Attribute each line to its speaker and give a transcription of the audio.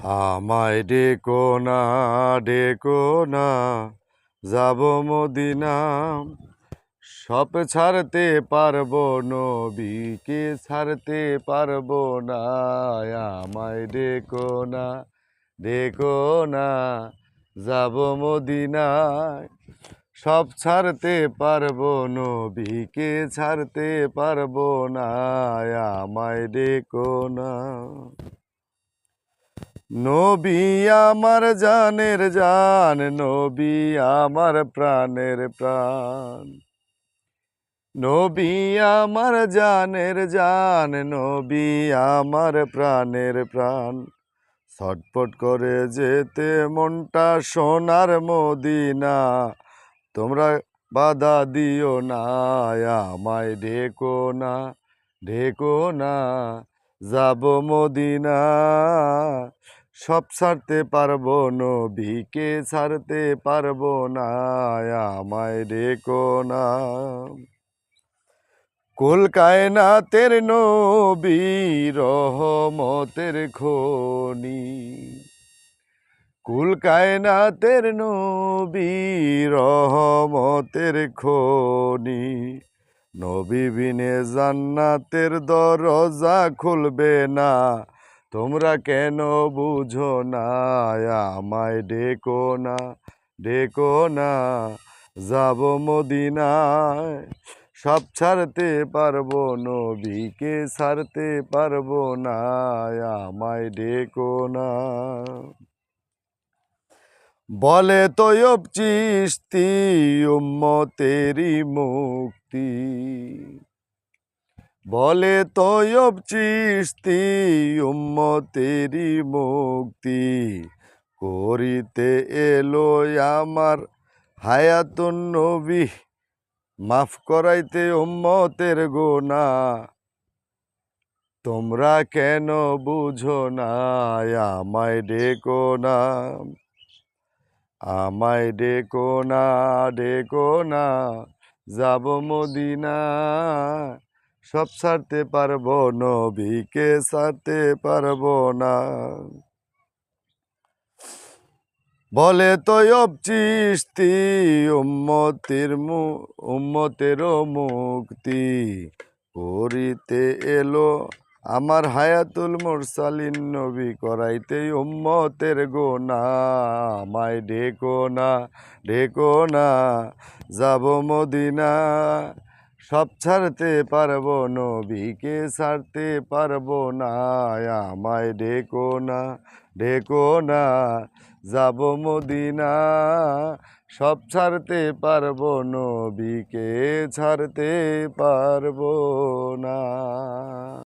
Speaker 1: আমায় ডেকো না ডেকো না, যাব মদিনা। সব ছাড়তে পারব, নবীকে ছাড়তে পারব না, আমায় ডেকো না ডেকো না, যাব মদিনায়। সব ছাড়তে পারব, নবীকে ছাড়তে পারব না, আমায় ডেকো না। নবী আমার জানের জান, নবী আমার প্রাণের প্রাণ। নবী আমার জানের জান, নবী আমার প্রাণের প্রাণ। ছটপট করে যেতে মনটা সোনার মদিনা, তোমরা বাধা দিও না, আমায় ডেকো না ডেকো না, যাব মদিনা। সব ছাড়তে পারব নবীকে, ছাড়তে পারব না, আমায় ডেকো না। কুল কায়নাতের নবী রহমতের খনি কুল কায়নাতের নবী রহমতের খনি। নবী বিনে জান্নাতের দরজা খুলবে না তোমরা কেন বুঝো না? আমায় ডেকো না ডেকো না। যাব মদিনায়, সব ছাড়তে পারব, নবীকে ছাড়তে পারব না। আমায় ডেকো না। বলে তৈব চিস্তি উম্মতেরি মুক্তি। বলে তয়ব চিস্তি উম্মতেরি মুক্তি। করিতে এলো আমার হায়াতুন নবী, মাফ করাইতে উম্মতের গোনা তোমরা কেন বুঝো না, আমায় ডেকো না, আমায় ডেকো না ডেকো না, যাব মদিনা সব ছাড়তে পারব, নবীকে ছাড়তে পারব না। বলে তৈব চিস্তি উম্মতির মু, উম্মতেরও মুক্তি। করিতে এলো আমার হায়াতুল মুরসালিন, নবী করাইতে উম্মতের গোনা আমায় ডেকো না ডেকো না, যাব মদিনা। সব ছাড়তে পারব নবীকে, ছাড়তে পারব না। আমায় ডেকো না ডেকো না, যাব মদিনা। সব ছাড়তে পারব নবীকে, ছাড়তে পারব না।